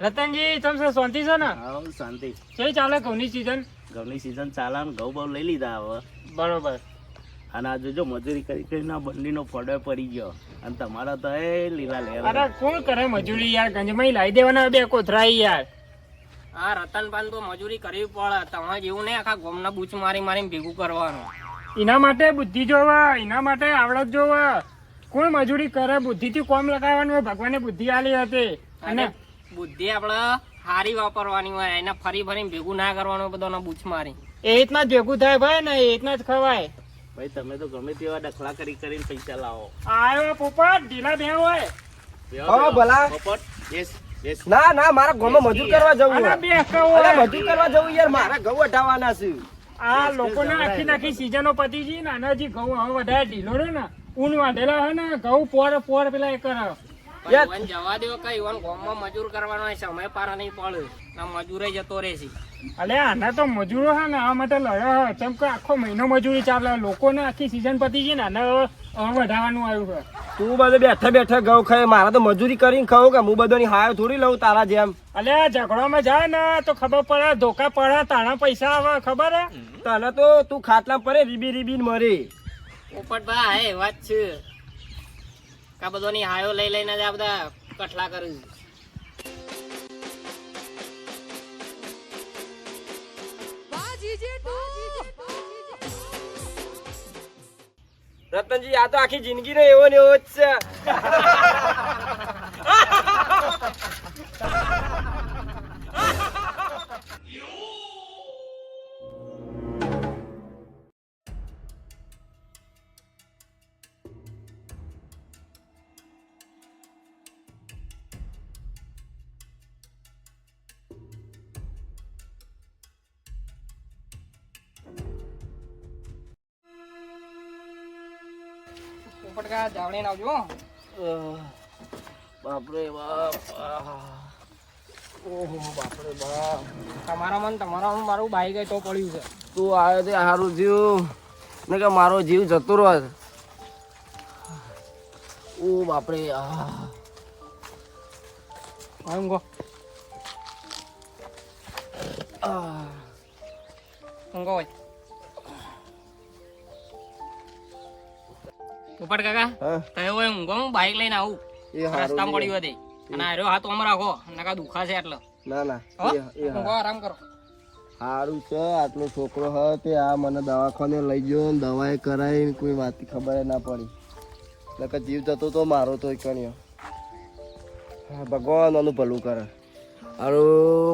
રતનજી તમે શું શાંતિ છે ને? હા શાંતિ. કેવી ચાલે ઘઉંની સીઝન ઘઉંની સીઝન ચાલે ને ઘઉં બહુ લઈ લીધા હવે. બરોબર. અને આ જોજો મજૂરી કરી કરીને આ બંડીનો ફોડો પડી ગયો. અને તમારા તો એ લીલા લેર. અરે કોણ કરે મજૂરી યાર? ગંજમાં લાવી દેવાના બે કોથરાઈ યાર. આ રતનપાલ તો મજૂરી કરવી પડે. તમારે જેવું નહીં આખા ગોમના બૂચ મારી મારીને ભેગું કરવાનું. એના માટે બુદ્ધિ જોવે એના માટે આવડત જોવે. કોણ મજૂરી કરે? બુદ્ધિથી કોમ લગાવવાનું હોય ભગવાને બુદ્ધિ આલી હતી. અને બુદ્ધિ આપણે હારી વાપરવાની હોય એને ફરી ફરીને ભેગું ના કરવાનું બધાનો બૂચ મારી. એ રીતના જ ભેગું થાય ભાઈ ને એ રીતના જ ખવાય. ભાઈ તમે તો ગમે તેવા ડખલા કરી કરીને પૈસા લાવો. આયો પોપટ ઢીલા બે હોય. હા, ભલા. પોપટ, યસ યસ ના ના મારા ગામમાં મજૂર કરવા જવું અરે બે કહો અરે મજૂર કરવા જવું યાર. મારા ઘઉં વઢાવવાના છે. આ લોકોને આખી નાખી સીઝનો પતી ગઈ ને આના જે ઘઉં હવે વધારે ઢીલો રે ને. ઊન વાઢેલા હે ને ઘઉં પોર પોર પેલા એ કરે. પણ જવા દો કઈ ઈવન ગોમમાં મજૂર કરવાનો હોય સમય પાર નહીં પડે. ના મજૂરે જતો રહેશે અલે આના તો મજૂરો છે ને આ માટે લડ્યો કેમ કે આખો મહિનો મજૂરી ચાલે. લોકોને આખી સીઝન પતી છે ને આને વધારવાનું આવ્યું છે. તું બધે બેઠા બેઠા ઘઉં ખાય. મારા તો મજૂરી કરીને ખાવું કે હું બધોની હાય થોડી લઉં તારા જેમ? અલે ઝઘડોમાં જાય ને તો ખબર પડે ધોકા પડે તાણા પૈસા આવે ખબર હે? તને તો તું ખાટલા પડે રીબી રીબીન મરે. પોપટભાઈ હે વાત છે. કા બધોની હાયો લઈ લઈને જ આ બધા કઠલા કરે. રતનજી, આ તો આખી જિંદગી નો એવો ને એવો જ છે પોપટ જાવણી આવજો. બાપરે બાપ ઓહો બાપરે બાપ. તમારા મન તમારા મન મારું બાઈક તો પડ્યું છે. તું આવ્યો તે સારું થયું ને કે મારો જીવ જતો રહ્યો ઓ બાપરે. હવે ઊંઘો. ઊંઘો હોય પોપટ કાકા. તમે હોય ઊંઘો બાઈક લઈને આવું. રસ્તામાં. પડ્યું હતી અને આર્યો હાથ ઓમ રાખો. નકા દુખાશે એટલે ના ના. ઊંઘો આરામ કરો. સારું છે આટલો છોકરો હ તે આ મને દવાખાને લઈ ગયો ને દવાએ કરાવી કોઈ વાતની ખબર ના પડી. એટલે જીવ જતો તો મારો તો કણ્યો. ભગવાન આનું ભલું કરે. અરે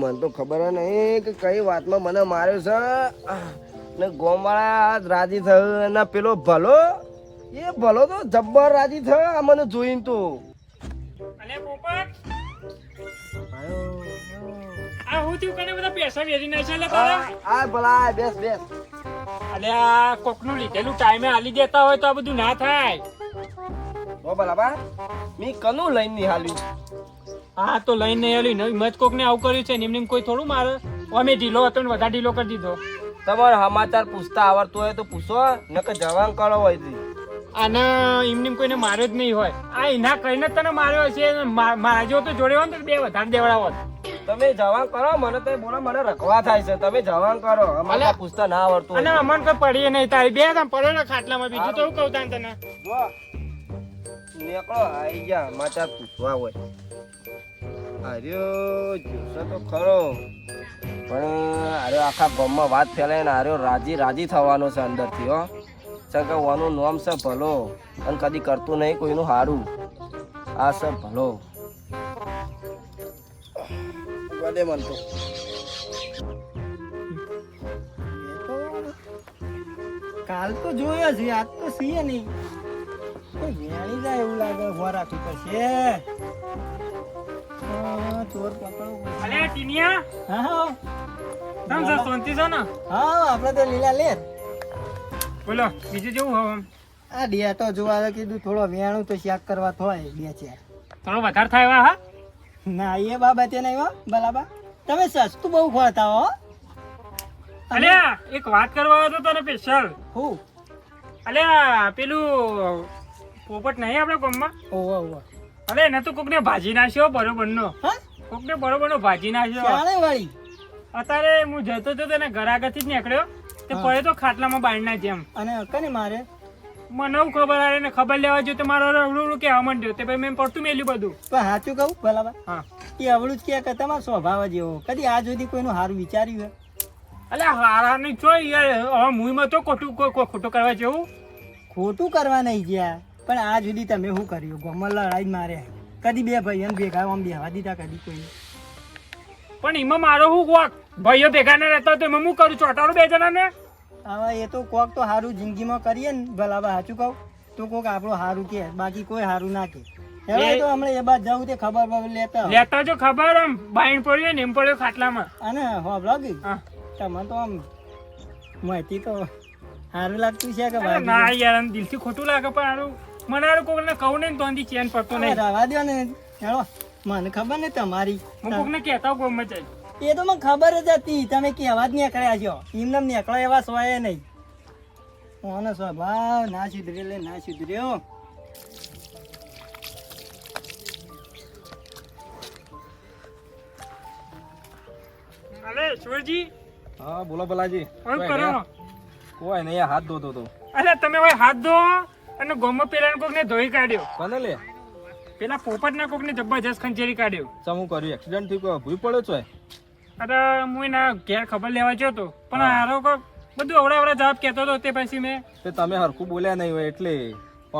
મને તો ખબર નહીં કે કઈ વાતમાં મને માર્યો છે. ને ગોમવાળા રાજી થયો અને પેલો ભલો એ ભલો તો જબ્બર રાજી થયો આ મને જોઈને તો. અને પોપટ. આ હું થયું? કને બધા પૈસા વેરી નાખે એટલે તારા આ ભલા બેસ બેસ. અલે આ કોકનું લીધેલું ટાઈમે આલી દેતા હોય તો આ બધું ના થાય. ઓ બરાબર મી કનું લઈને નિહાલ્યું હા તો લઈને નહીં આલી નવી મત કોકને આવું કર્યું છે ને નિમ કોઈ થોડું મારે? અમે ઢીલો હતો ને વધારે ઢીલો કરી દીધો. તમારે સમાચાર પૂછતા આવડતું હોય તો પૂછો નકર જવાન કરો હોય અને એમને કોઈને માર્યો જ નહીં હોય. આ એના કહીને જ તને માર્યો છે મા- મારા જેવો તો જોડે હોય ને તો બે વધારે દેવડાવો તમે જવાન કરો મને તો બોલો મને રખવા થાય છે. તમે જવાન કરો. અમારે પૂછતા ના આવડતું અને અમને કોઈ પડીએ નહીં. તારી બે તમે પડ્યો ને ખાટલામાં બીજું તો હું કહું તાન તને? નીકળો આઈ ગયા. માતા પૂછવા હોય. આર્યો જોશે તો ખરો. પણ આર્યો આખા ગામમાં વાત ફેલાય ને આર્યો રાજી રાજી થવાનો છે અંદરથી હો. કે નોમ છે ભલો. અને કદી કરતું નહીં કોઈનું સારું આ છે ભલો. વધે મન તો. કાલ તો જોયો છે આજ તો સીએ નહીં. વેણી જાય એવું લાગે ઊભા રાખવી પડશે હા, ચોર પકડવું અલે ટીનિયા. હા હા. તમ સર છો ને? હા આપણે તો લીલા લે. બોલો બીજું જેવું હવે આ ડિયા તો જોવા તો કીધું થોડો વેણું તો શાક કરવા થોય બે ચાર થોડો વધારે થાય એવા હા? ના એ બાબતે નહીં હો બરાબર. તમે સસ્તું બહુ ખોતા હો. અલે એક વાત કરવા હતો તો તને સ્પેશિયલ હું. અલે પેલું પોપટ નહીં આપણા ગામમાં? ઓહો ઓહો અલે એને તો કોકને ભાજી નાખ્યો બરોબર નો હા? કોકને બરોબર નો ભાજી નાખ્યો વાળી અત્યારે હું જતો હતો તેને ઘર આગળથી જ નીકળ્યો. તે પડે તો ખાટલામાં બાળના જેમ અને કને મારે? મને એવું ખબર આવે ને ખબર લેવા જો તો મારો અવળું રવડું કહેવા માંડ્યો તે ભાઈ મેં પડતું મેલ્યું બધું. પણ સાચું કહું ભલાબા હા. એ અવળું જ કે કે તમારો સ્વભાવ જ એવો. કદી આ સુધી કોઈનું સારું વિચાર્યું હોય અલ્યા હારા નહીં છો યાર હવે મુઈમાં તો ખોટું ખોટું કરવા જેવું. ખોટું કરવા નહીં ગયા પણ આ સુધી તમે શું કર્યું? ગોમલ લડાઈ મારે. કદી બે ભાઈઓને ભેગા આમ બેહવા દીધા કદી કોઈ. પણ એમાં મારો શું કોક ભાઈઓ ભેગા ના રહેતા તો એમાં હું કરું ચોટાડું બે જણા ને હવે એ તો કોક તો સારું જિંદગીમાં કરીએ ને ભલા ભલાબા સાચું કહું? તો કોક આપણું સારું કે બાકી કોઈ સારું ના કે. હવે તો હમણાં એ બાદ જવું તે ખબર બબર લેતા લેતા જો ખબર આમ બાઈન પડ્યો ને એમ પડ્યો ખાટલામાં. અને હોભળો કે તમે તો આમ માહિતી તો સારું લાગતું છે કે ભાઈ ના યાર દિલથી ખોટું લાગે પણ હારું. મને હારું કોકને કહું ને તો ચેન પડતો નહીં. રવા દો ને. હેળો મને ખબર ને તમારી. હું કોકને કહેતા ગમે છે એ તો મને ખબર જ હતી. તમે કેવા જ નીકળ્યા છો? એમને નીકળો એવા સોય નહીં. ઓનો સ્વભાવ ના સુધરે લે ના સુધર્યો અરે સુરજી. હા બોલો ભલાજી શું કરો? કોઈ નહીં હાથ ધોતો તો અરે તમે હાથ ધો અને ગોમો પેલા કોકને ધોઈ કાઢ્યો. કોને લે? પેલા પોપટના કોકને જબરજસ્ત ખંચેરી કાઢ્યો. ચમું કર્યું? એક્સિડન્ટ થયું ભૂલ ભૂઈ પડ્યો છો? અરે હું એના ઘેર ખબર લેવા ગયો હતો. પણ હારો કોક બધું અવડા અવડા જવાબ કહેતો હતો તે પછી મેં તે તમે હરખું બોલ્યા નહીં હોય એટલે.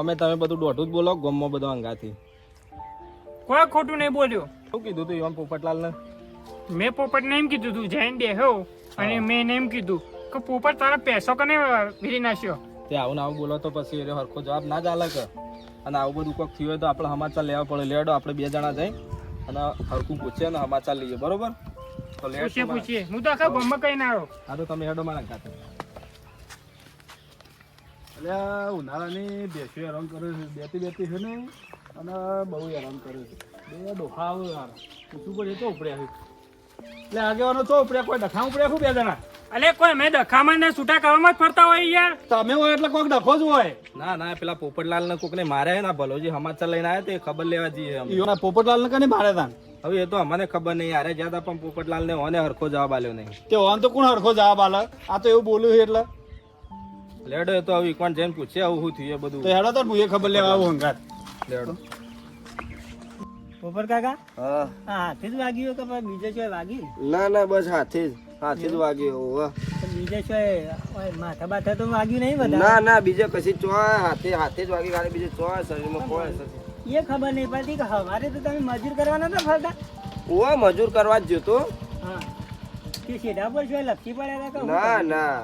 અમે તમે બધું દોઢું જ બોલો ગમમાં બધો અંગાથી. કોઈ ખોટું નહીં બોલ્યો. શું કીધું તું ઈવાન પોપટલાલ ને મેં પોપટને એમ કીધું તું જઈને બેહો અને મેં એને એમ કીધું કે પોપટ તારા પૈસો કને વીરી નાખ્યો? તે આવું આવું બોલો તો પછી એ હરખો જવાબ ના જ આલે કે. અને આવું બધું કોઈક થયું હોય તો આપણે સમાચાર લેવા પડે. લેડો આપણે બે જણા જઈ અને હરખું પૂછીએ અને સમાચાર લઈએ. બરોબર? પૂછીએ પૂછીએ હું તો આખા ગામમાં કઈ ના આવ્યો. હા તો તમે હેડો મારા ખાતે એટલે ઉનાળાની બેસી હેરાન કરે છે. બેતી બેતી છે ને અને બહુ હેરાન કરે છે. બે ડોખા આવે યાર. પૂછવું પડે તો ઉપડ્યા છે. એટલે આગેવાનો તો ઉપડ્યા કોઈ ડખા ઉપડ્યા શું બે જણા? અલે કોઈ મેં ડખામાં ને છૂટા કરવામાં જ ફરતા હોય યાર. તમે હોય એટલે કોઈક ડખો જ હોય. ના ના પેલા પોપટલાલ ને કોકને મારે ને ભલોજી સમાચાર લઈને આવ્યા તે ખબર લેવા જઈએ પોપટલાલ ને કને મારે તાન હવે એ તો અમને ખબર નહીં. યારે જ્યાં તા પણ પોપટલાલ ને ઓને હરખો જવાબ આલ્યો નહીં. તે ઓન તો કોણ હરખો જવાબ આલે? આ તો એવું બોલ્યું છે એટલે. લેડો એ તો હવે કોણ જઈને પૂછે આવું શું થયું એ બધું. તો હેડો તો હું એ ખબર લેવા આવું હંગાત. લેડો. પોપર કાકા? હા. હાથે જ વાગ્યું કે બીજે ચોય વાગ્યું ના ના બસ હાથે જ હાથે જ વાગ્યો હોવે. બીજે ચોય માથા બાથા તો વાગ્યું નહીં બધા? ના ના બીજે કશી ચોય હાથે હાથે જ વાગી ખાલી બીજે ચોય શરીરમાં કોઈ અસર. એ ખબર નહીં પડતી કે હવારે તો તમે મજૂર કરવા નતા ફરતા? ઓવે મજૂર કરવા જ જતો હા. તે સીધા પર ચોય લપસી પડ્યા હતા ના ના.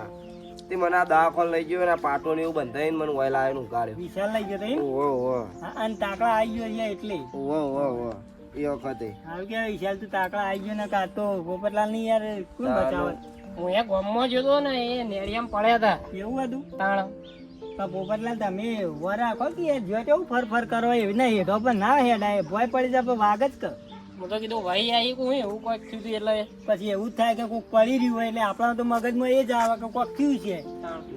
તે મને આ દવાખાને લઈ ગયો ને પાટો ને એવું બંધાઈને મને વહેલા આવીને ઉગાડ્યો વિશાલ લઈ ગયો તો ઓહો હા, અને તાકડા આવી ગયો અહીંયા એટલે. ઓહો ઓહો ઓહો એ વખતે. હાલ કે વિશાલ તું તાકડા આવી ગયો ને કાં તો? પોપટલાલની યાર કોણ બચાવે? હું એ ગોમમાં જોતો ને એ નેરિયામ પડ્યા હતા. એવું હતું? તાણ. પોપટલાલ તમે વરા રાખો કે જો કેવું ફર ફર કરો એવી નહીં હેઠો પણ ના હેડાય ભોય પડી જાય વાગ જ કર હું તો કીધું ભાઈ આવી હું એવું કોઈક થયું એટલે પછી એવું થાય કે કોઈક પડી રહ્યું હોય એટલે આપણા તો મગજમાં એ જ આવે કે કોઈક થયું છે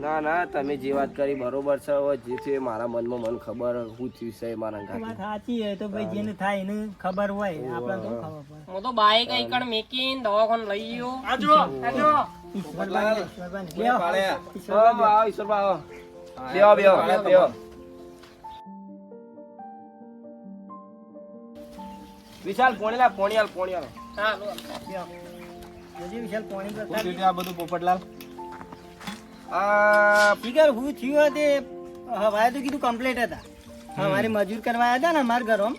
ના ના તમે જે વાત કરી બરોબર છે હવે જે થયું મારા મનમાં મને ખબર શું થયું છે મારા. વાત સાચી હોય તો ભાઈ જેને થાય એને ખબર હોય આપણા તો ખબર પડે હું તો બાઈક આઈ કણ મેકીને દવાખાને લઈ ગયો આજો આજો. પાળ્યા. ઈશ્વરભાઈ, આવો, આવો, ઈશ્વરભાઈ, આવો. બેહો, બેહો, બેહો. વિશાલ પોણી લાવ પોણી હાલ પોણી હાલ હા લો. જલ્દી વિશાલ પોણી કરતા થયું આ બધું પોપટલાલ? આ ફિગર હું થયું તે હવારે તો કીધું કમ્પ્લીટ હતા. અમારે મજૂર કરવા આવ્યા હતા ને અમારા ઘરમાં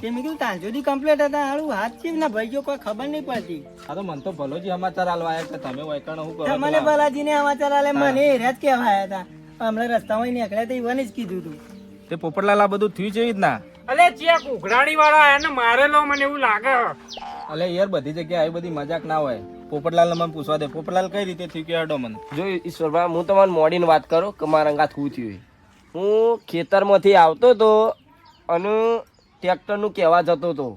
તે મેં કીધું ત્યાં સુધી કમ્પ્લીટ હતા. હારું હાથ છે ના ભાઈ જો કોઈ ખબર નહીં પડતી. આ તો મને તો ભલોજી સમાચાર આલવા આવ્યા કે તમે વૈકણ હું કરો મને પેલા? બાલાજીને સમાચાર આલે મને એ જ આવ્યા હતા. હમણાં રસ્તામાં નીકળ્યા તો ઈવન જ કીધું તું. તે પોપટલાલ આ બધું થયું છે એ જ ના અલે ચેક ઉઘરાણી વાળા એને મારેલો મને એવું લાગે. અલે યાર બધી જગ્યાએ આવી બધી મજાક ના હોય. પોપટલાલ મને પૂછવા દે. પોપટલાલ કઈ રીતે થયું કે અડો મને જો ઈશ્વરભાઈ હું તમારે મોડીને વાત કરું કે મારા અંગાત હું થયું હું ખેતરમાંથી આવતો હતો અને ટ્રેક્ટરનું કહેવા જતો હતો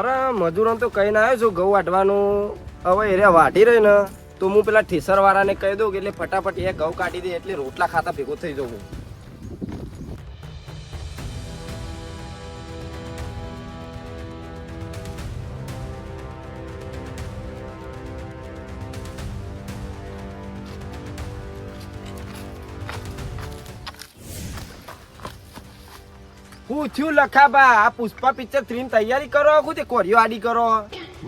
અરે મજૂરોને તો કહીને આવ્યો છું ઘઉં વાટવાનું. હવે એરે વાટી રહી ને. તો હું પેલા ઠેસરવાળાને કહી દઉં કે એટલે ફટાફટ એ ઘઉં કાઢી દે એટલે રોટલા ખાતા ભેગો થઈ જવું પૂછ્યું લખાબા? આ પુષ્પા પિક્ચર થ્રી તૈયારી કરો આખું તે કોરિયો આડી કરો?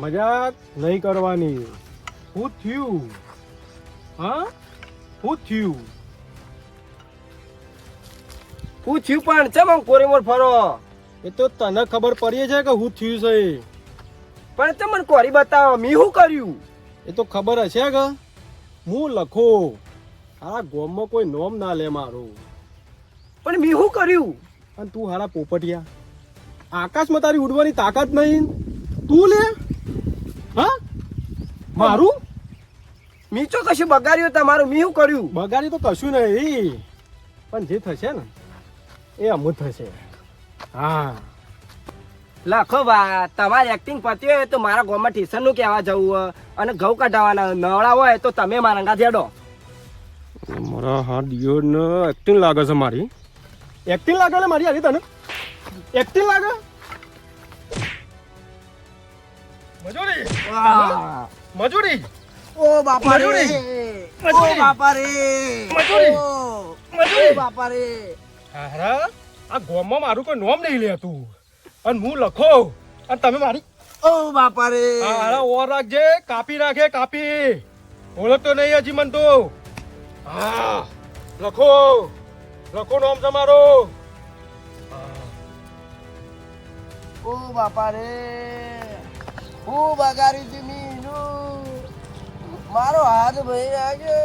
મજાક નહીં કરવાની. હું થયું હા હું થયું હું થયું પણ ચમ આમ કોરીમોર ફરો? એ તો તને ખબર પડી છે કે હું થયું છે પણ તમે મને કોરી બતાવો મી શું કર્યું? એ તો ખબર હશે કે હું લખો. આ ગોમમાં કોઈ નોમ ના લે મારું. પણ મી શું કર્યું? અને તું હારા પોપટિયા. આકાશમાં તારી ઉડવાની તાકાત નહીં. તું લે. હા? મારું? મી ચો કશું બગાડ્યું તમારું મી શું કર્યું? બગાડ્યું તો કશું નહીં. પણ જે થશે ને એ અમુક થશે. હા. લખો બા તમારી એક્ટિંગ પતી હોય તો મારા ગામમાં ટીશનનું કહેવા જવું અને ઘઉં કઢાવવાના નવડા હોય તો તમે મારા અંગા જેડો મારા હા દિયો એક્ટિંગ લાગે છે મારી. એક્ટિંગ લાગે ને મારી હારી તને? એક્ટિંગ લાગે? મજૂરી. મજૂરી. ઓ બાપા રે ઓ બાપા રે મજૂરી? બાપા રે હારા આ ગોમમાં મારું કોઈ નોમ નહીં લેતું. અને હું લખો. અને તમે મારી ઓ બાપા રે હારા ઓર રાખજે. કાપી રાખે કાપી. ઓળખતો નહીં હજી મન તો. હા લખો. લખો નોમ તમારો. ઓ બાપા રે હું બગાડી મીનું. મારો હાથ ભાઈ લાગ્યો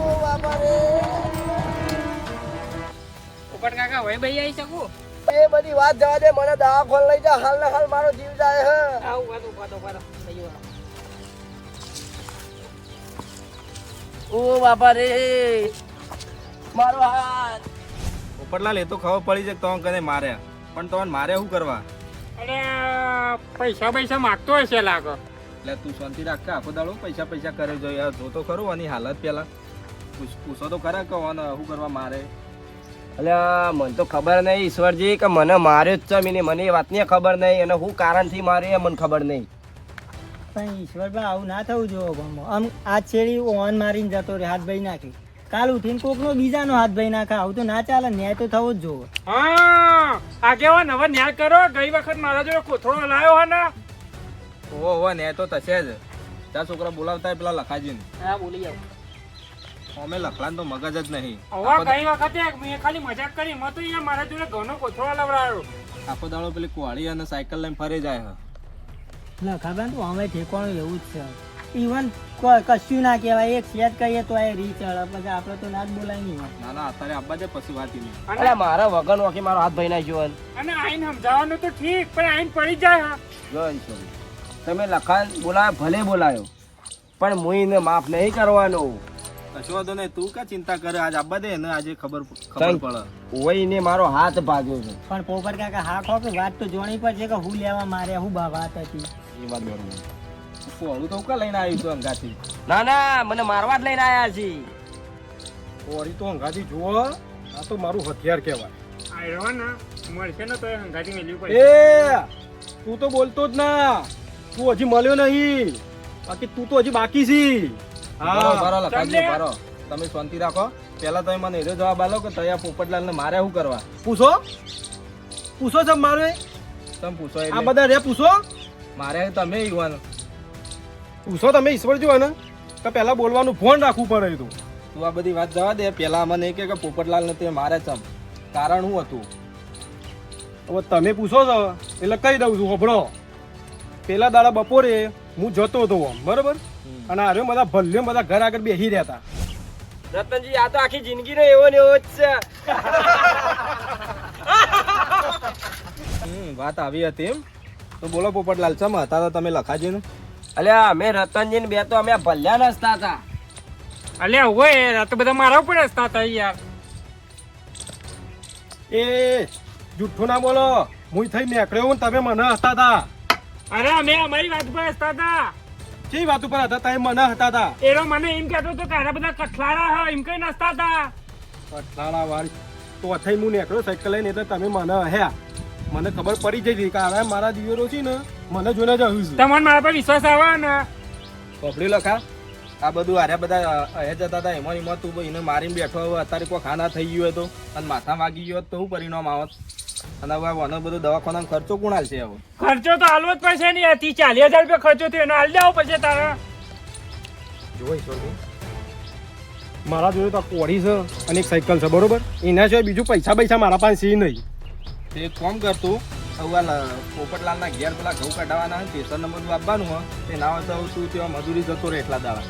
ઓ બાપા રે ઉપર કાકા ભાઈ ભાઈ આવી શકું? એ બધી વાત જવા દે મને દવાખાને લઈ જા. હાલ ને હાલ મારો જીવ જાય હે. આવું વાત ઊભા તો ઊભા. ઓ બાપા રે. મારો હાથ. પોપટલાલ એ તો ખબર પડી છે તો તમે કને માર્યા. પણ તમને મારે શું કરવા? અરે પૈસા પૈસા માગતો હશે લાગે. એટલે તું શાંતિ રાખ કે આખો દાડો પૈસા પૈસા કરે જો યાર જોતો તો ખરું આની હાલત પહેલાં પૂછ- પૂછો તો ખરા કહો અને શું કરવા મારે. એટલે મને તો ખબર નહીં ઈશ્વરજી કે મને માર્યો જ છે મીને મને એ વાતની ખબર નહીં અને હું કારણથી માર્યો એ મને ખબર નહીં. પણ ઈશ્વરભાઈ આવું ના થવું જોઈએ આમ આ છેડી ઓન મારીને જતો રે હાથ ભાઈ નાખી. કાલ ઉઠીને કોકનો બીજાનો હાથ ભાઈ નાખે આવું તો ના ચાલે ન્યાય તો થવો જ જોવે હા આગેવાન હવે ન્યાય કરો ગઈ વખત મારા જોડે કોથળો લાવ્યો હા ને ઓહો ઓહો ને તો થશે જ. ત્યાં છોકરા બોલાવતા હોય પેલા લખાજીને હા બોલી જાવ અમે લખલાને તો મગજ જ નહીં. હવે ગઈ વખતે મેં ખાલી મજાક કરી મત અહીંયા મારા જોડે ઘણો કોથળો લવડાયો. આખો દાડો પેલી કોળી અને સાયકલ લઈને ફરી જાય હે. ના તો તું અમે ઠેકવાનું એવું જ છે. ઇવન કશું ના કહેવાય એક સેટ કહીએ તો એ રીચ પછી આપણે તો ના જ બોલાય નહીં. ના ના અત્યારે આબા દે પછી વાત નહીં અરે મારા વગર નોખી મારો હાથ ભાઈ ના હે. અને આઈને સમજાવવાનું તો ઠીક પણ આઈને પડી જાય હા. જો ઈશ્વર તમે લખાણ બોલાવ્યો ભલે બોલાયો. પણ હું એને માફ નહીં કરવાનો. કશો વાંધો નહીં તું કે ચિંતા કરે? આજ આબા દે ને આજે ખબર ખબર પડે. ઓઈને મારો હાથ ભાગ્યો છે. પણ પોપર કાકા હા કહો કે વાત તો જોણી પર છે કે હું લેવા મારે હું બા વાત હતી. એ વાત બરોબર. કોળું તો કા લઈને આવ્યું છું અંગાથી? ના ના મને મારવા જ લઈને આયા છે. ઓરી તો અંગાથી જુઓ આ તો મારું હથિયાર કહેવાય. આયરો ને મળશે ને તો અંગાથી મેલ્યું પડે એ તું તો બોલતો જ ના. તું હજી મળ્યો નહીં. બાકી તું તો હજી બાકી છી. હા બરો લખાજી બરો તમે શાંતિ રાખો. પહેલા તમે મને એનો જવાબ આલો કે તયા પોપટલાલ ને મારે શું કરવા? પૂછો. પૂછો છે મારે. તમે પૂછો આ એટલે બધા રે પૂછો. મારે તમે યુવાન. પૂછો તમે ઈશ્વર જો ને કે પહેલા બોલવાનું ફોન રાખવું પડે તું. તું આ બધી વાત જવા દે. પહેલા મને કે કે પોપટલાલ ને તે મારે ચમ કારણ શું હતું? હવે તમે પૂછો છો. એટલે કહી દઉં છું હોભળો. પેલા દાડા બપોરે હું જતો હતો આમ બરોબર? અને આરે બધા ભલ્લે બધા ઘર આગળ બેસી રહ્યા હતા રતનજી આ તો આખી જિંદગી નો એવો ને એવો જ છે. વાત આવી હતી એમ. તો બોલો પોપટલાલ ચમ હતા તો તમે લખાજી ને અલ્યા અમે રતનજી ને બે તો અમે ભલ્યા નસતા હતા. અલ્યા હોય તો બધા મારા ઉપર હસતા હતા યાર. એ જુઠ્ઠું ના બોલો. હું થઈ મેકડ્યો ને તમે મને હતા હતા. અરે અમે અમારી વાત ઉપર હતા હતા. કઈ વાત ઉપર હતા? તમે મને હતા હતા. એનો મને એમ કહેતો હતો કે આરા બધા કઠલારા હા એમ કઈ નસતા હતા. અઠાણા વાળી. તો અથઈ હું નીકળ્યો સાયકલ લઈને એટલે તમે મને હ્યા મને ખબર પડી જઈ કે હવે મારા દિવેરો છે ને મને જોઈને જ આવ્યું છે. તમને મારા પર વિશ્વાસ આવે ને? પોપડી લખા આ બધું આર્યા બધા અહે જતા હતા એમાં એમાં તું એને મારીને બેઠો હવે અત્યારે કોઈ ખાના થઈ ગયો હતો અને માથા વાગી ગયો તો શું પરિણામ આવત અને હવે આનો બધો દવાખાનાનો ખર્ચો કોણ હાલશે હવે ખર્ચો તો હાલવો જ પડશે ને યાર. ચાલીસ હજાર રૂપિયા ખર્ચો થયો એનો હાલ દેવો પછી તારા. જોઈ છો મારા જોડે તો કોડી છે અને એક સાયકલ છે બરોબર? એના સિવાય બીજું પૈસા પૈસા મારા પાસે છે નહીં. તે કોમ કરતું હવે પોપટલાલના ઘેર પેલા ઘઉં કાઢવાના હોય સ્ટેશન નંબર આપવાનું હોય તે ના હોય તો તું ત્યાં મજૂરી જતો રહે એટલા દાડા.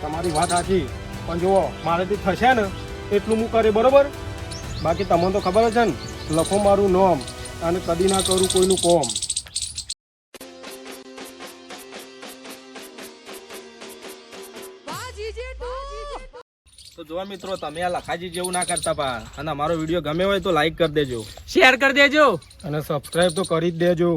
તમારી વાત સાચી. પણ જુઓ મારેથી થશે ને એટલું હું કરે બરોબર? બાકી તમને તો ખબર જ છે ને. લખો મારું નામ અને કદી ના કરું કોઈનું કોમ. તો જોવા મિત્રો તમે આ લખાજી જેવું ના કરતા પા અને અમારો વીડિયો ગમે હોય તો લાઈક કરી દેજો. શેર કરી દેજો. અને સબસ્ક્રાઈબ તો કરી જ દેજો.